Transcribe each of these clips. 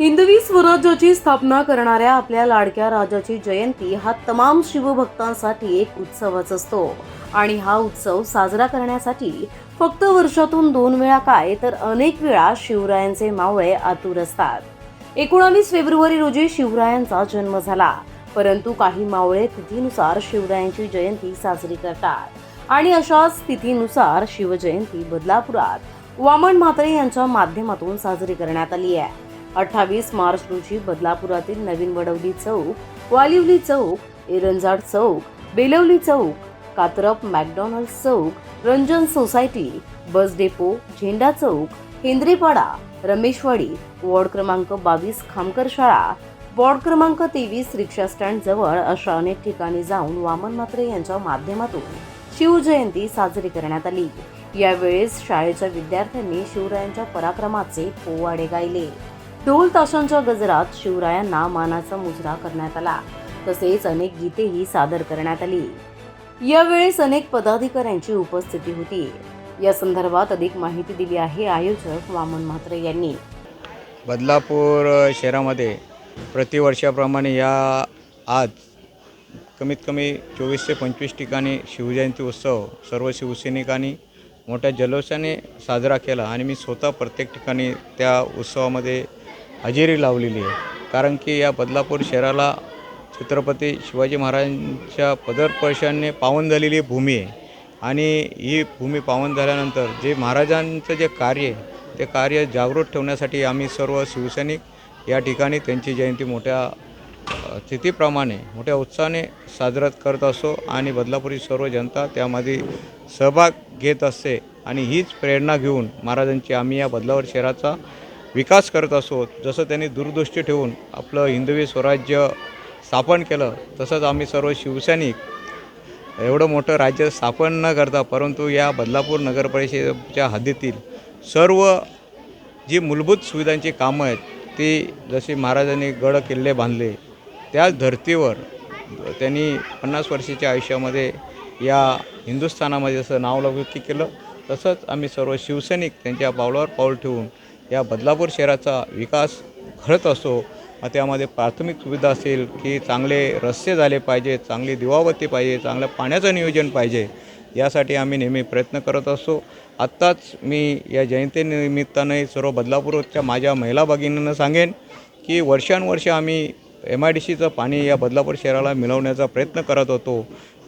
हिंदवी स्वराज्याची स्थापना करणाऱ्या आपल्या लाडक्या राजाची जयंती हा तमाम शिवभक्तांसाठी एक उत्सवच असतो. आणि हा उत्सव साजरा करण्यासाठी फक्त वर्षातून दोन वेळा काय तर अनेक वेळा शिवरायांचे मावळे आतुर असतात. एकोणावीस फेब्रुवारी रोजी शिवरायांचा जन्म झाला. परंतु काही मावळे तिथीनुसार शिवरायांची जयंती साजरी करतात. आणि अशाच तिथीनुसार शिवजयंती बदलापुरात वामन म्हात्रे यांच्या माध्यमातून साजरी करण्यात आली आहे. अठ्ठावीस मार्च रोजी बदलापुरातील नवीन वडवली चौक वालिवली चौक एरंजाड चौक बेलवली चौक कात्रप मॅकडॉनल्ड चौक रंजन सोसायटी बस डेपो झेंडा चौक हेंद्रेपाडा रमेशवाडी वॉर्ड क्रमांक बावीस खामकर शाळा वॉर्ड क्रमांक तेवीस रिक्षा स्टँड जवळ अशा अनेक ठिकाणी जाऊन वामन मात्रे यांच्या माध्यमातून शिवजयंती साजरी करण्यात आली. यावेळेस शाळेच्या विद्यार्थ्यांनी शिवरायांच्या पराक्रमाचे पोवाडे गायले. ढोल ताशांच्या गजरात शिवरायांना मानाचा मुजरा करण्यात आला. तसेच अनेक गीतेही सादर करण्यात आली. यावेळेस अनेक पदाधिकाऱ्यांची उपस्थिती होती. या संदर्भात अधिक माहिती दिली आहे आयोजक वामन म्हात्रे यांनी. बदलापूर शहरामध्ये प्रतिवर्षाप्रमाणे या आज कमीत कमी चोवीस ते पंचवीस ठिकाणी शिवजयंती उत्सव सर्व शिवसैनिकांनी मोठ्या जल्लोषाने साजरा केला. आणि मी स्वतः प्रत्येक ठिकाणी त्या उत्सवामध्ये हजेरी लावलेली आहे. कारण की या बदलापूर शहराला छत्रपती शिवाजी महाराजांच्या पदरस्पर्शाने पावन झालेली भूमी आहे. आणि ही भूमी पावन झाल्यानंतर जे महाराजांचं जे कार्य आहे ते कार्य जागृत ठेवण्यासाठी आम्ही सर्व शिवसैनिक या ठिकाणी त्यांची जयंती मोठ्या स्थितीप्रमाणे तिथीप्रमाणे मोठ्या उत्साहाने साजरा करत असतो आणि बदलापुरी सर्व जनता त्यामध्ये सहभाग घेत असते. आणि हीच प्रेरणा घेऊन महाराजांची आम्ही या बदलावर शहराचा विकास करत असतो जसं त्यांनी दूरदृष्टी ठेवून आपलं हिंदवी स्वराज्य स्थापन केलं तसंच आम्ही सर्व शिवसैनिक एवढं मोठं राज्य स्थापन न करता परंतु या बदलापूर नगरपरिषदेच्या हद्दीतील सर्व जी मूलभूत सुविधांची कामं आहेत ती जशी महाराजांनी गड किल्ले बांधले त्याच धर्तीवर त्यांनी पन्नास वर्षाच्या आयुष्यामध्ये या हिंदुस्थानामध्ये जसं नावलौकिक केलं तसंच आम्ही सर्व शिवसैनिक त्यांच्या पावलावर पाऊल ठेवून या बदलापूर शहराचा विकास घडत असो त्यामध्ये प्राथमिक सुविधा असेल की चांगले रस्ते झाले पाहिजे चांगली दिवाबत्ती पाहिजे चांगलं पाण्याचं नियोजन पाहिजे यासाठी आम्ही नेहमी प्रयत्न करत असतो आत्ताच मी या जयंतीनिमित्ताने सर्व बदलापूरच्या माझ्या महिला भगिनींना सांगेन की वर्षानुवर्ष आम्ही एम आय डी सीचं पाणी या बदलापूर शहराला मिळवण्याचा प्रयत्न करत होतो.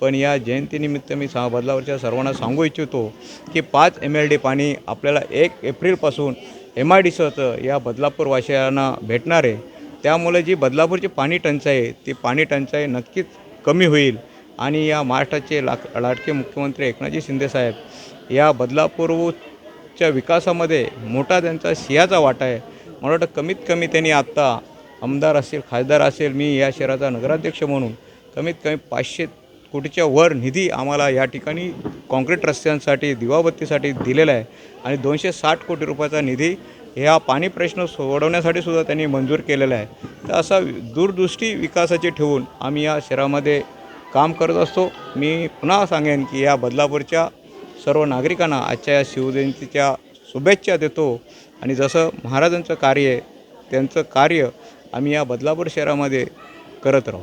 पण या जयंतीनिमित्त मी सा बदलावरच्या सर्वांना सांगू इच्छितो की पाच एम एल डी पाणी आपल्याला एक एप्रिलपासून एम आय डी सीचं या बदलापूर वाशियांना भेटणार आहे. त्यामुळे जी बदलापूरची पाणी टंचाई आहे ती पाणी टंचाई नक्कीच कमी होईल. आणि या महाराष्ट्राचे लाक लाडके मुख्यमंत्री एकनाथजी शिंदेसाहेब या बदलापूरच्या विकासामध्ये मोठा त्यांचा सिंहाचा वाटा आहे. मला वाटतं कमीत कमी त्यांनी आत्ता आमदार असेल खासदार असेल मी या शहराचा नगराध्यक्ष म्हणून कमीत कमी पाचशे कोटीच्या वर निधी आम्हाला या ठिकाणी काँक्रीट रस्त्यांसाठी दिवाबत्तीसाठी दिलेला आहे. आणि दोनशे साठ कोटी रुपयाचा निधी ह्या पाणी प्रश्न सोडवण्यासाठी सुद्धा त्यांनी मंजूर केलेला आहे. तर असा दूरदृष्टी विकासाची ठेवून आम्ही या शहरामध्ये काम करत असतो. मी पुन्हा सांगेन की या बदलापूरच्या सर्व नागरिकांना आजच्या या शिवजयंतीच्या शुभेच्छा देतो. आणि जसं महाराजांचं कार्य आहे त्यांचं कार्य आम्ही या बदलापूर शहरामध्ये करत राहू.